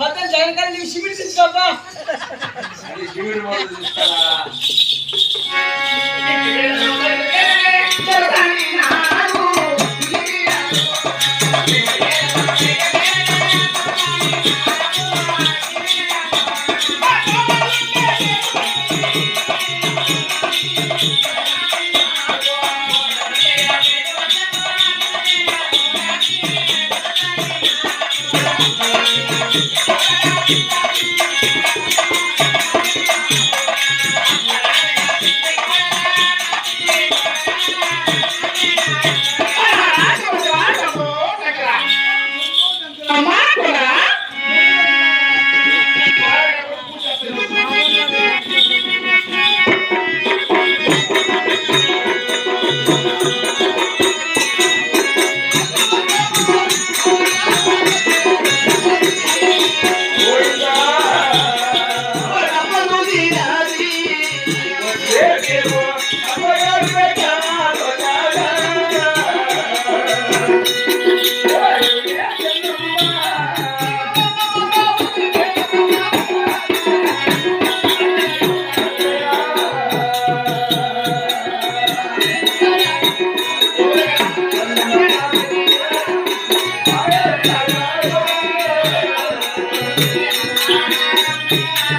ಮತ್ತೆ ಜಾಯಿನ್ ಕಾಲ ನೀವು ಶಿಬಿರ ಸಿಗ್ತಪ್ಪ ಶಿಬಿರ ಮಾಡೋದು Thank.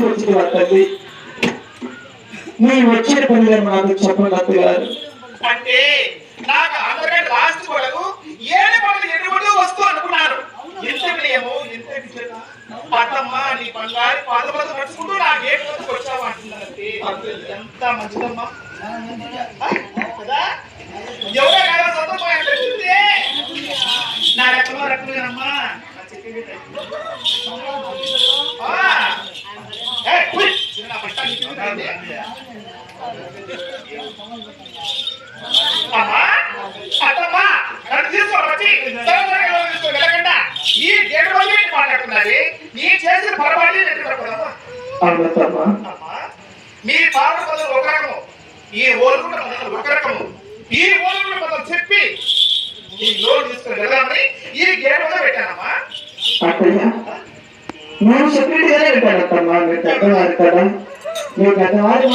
నీకేందుకు మంచి మా తల్లి వచ్చిన పని గారు చెప్పండి అత్తగారు అంటే నాకు అందరికంటే లాస్ట్ కొడుకు ఏడు పనులు ఎన్ని పనులు వస్తూ అనుకున్నాను ఎంత వినయము ఎంత పట్టమ్మ నీ బంగారు పాద నడుచుకుంటూ నా గేట్ వద్దకు వచ్చావు అంటున్నానంటే ఎంత మంచిదమ్మా? కదా? ఎవరో కాదా సందర్భం నా రెక్కలో రకం నా ఈ గేటు రోజు మాట్లాడుతున్నది నీ చేసిన పొరపాటు మీ పాలన పదవులు ఒక రకము. ఈ ఓలుగుండ పదవులు ఒక రకము. ఈ ఓలుగుండ పదవులు చెప్పి ఈ లోన్ తీసుకుని వెళ్దామని ఈ గేటు వల్ల పెట్టానమ్మా. నేను చెప్పినట్టుగానే పెట్టానమ్మా మీరు పెద్దవారు కదా. మీరు పెద్దవారి.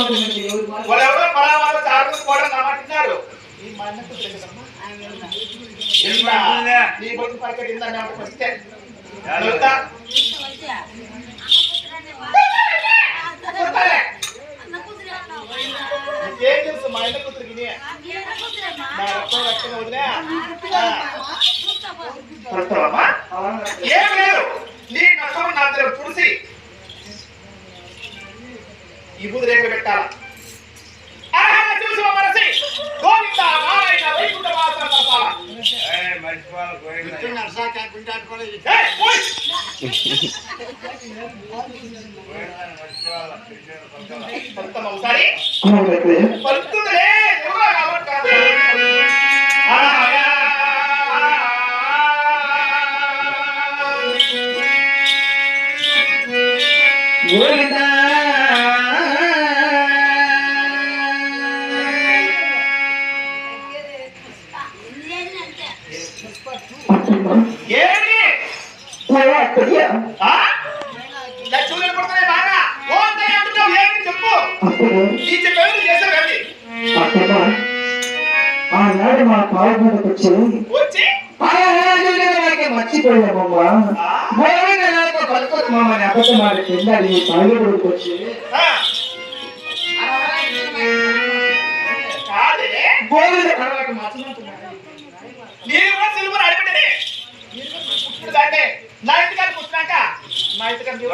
ఏం తెలుసు? మా ఇంటి కూతురికి రక్తం రక్తం వదిలే వస్తావమ్మా ఏం లేదు నీ దగ్గర తుడిసి ఈ బుద్ధి రేఖ పెట్టాలా? ఆహా, అత్తమ్మ ఏంటి ఓ అత్తయ్య ఆ? నా చూడలు పడుతున్నాయి బాగా ఓ అంతయ్య అంటున్నావు ఏంటి చెప్పు అత్తమ్మ నీ చెప్పేది చేసావు ఏంటి అత్తమ్మ ఆనాడు మా పావులకు వచ్చి మర్చిపోయామమ్మా మామని అబద్ధం మాట చెందాలి తాగుడుకు వచ్చి. ఆ. కాదే. గోవింద కడవకు మర్చిపోతున్నాడు మీరు కూడా సిల్వర్ అడిపెట్టనే ఇప్పుడు దాన్ని నా ఇంటికాడికి వచ్చినాక మా ఇంటికాడికి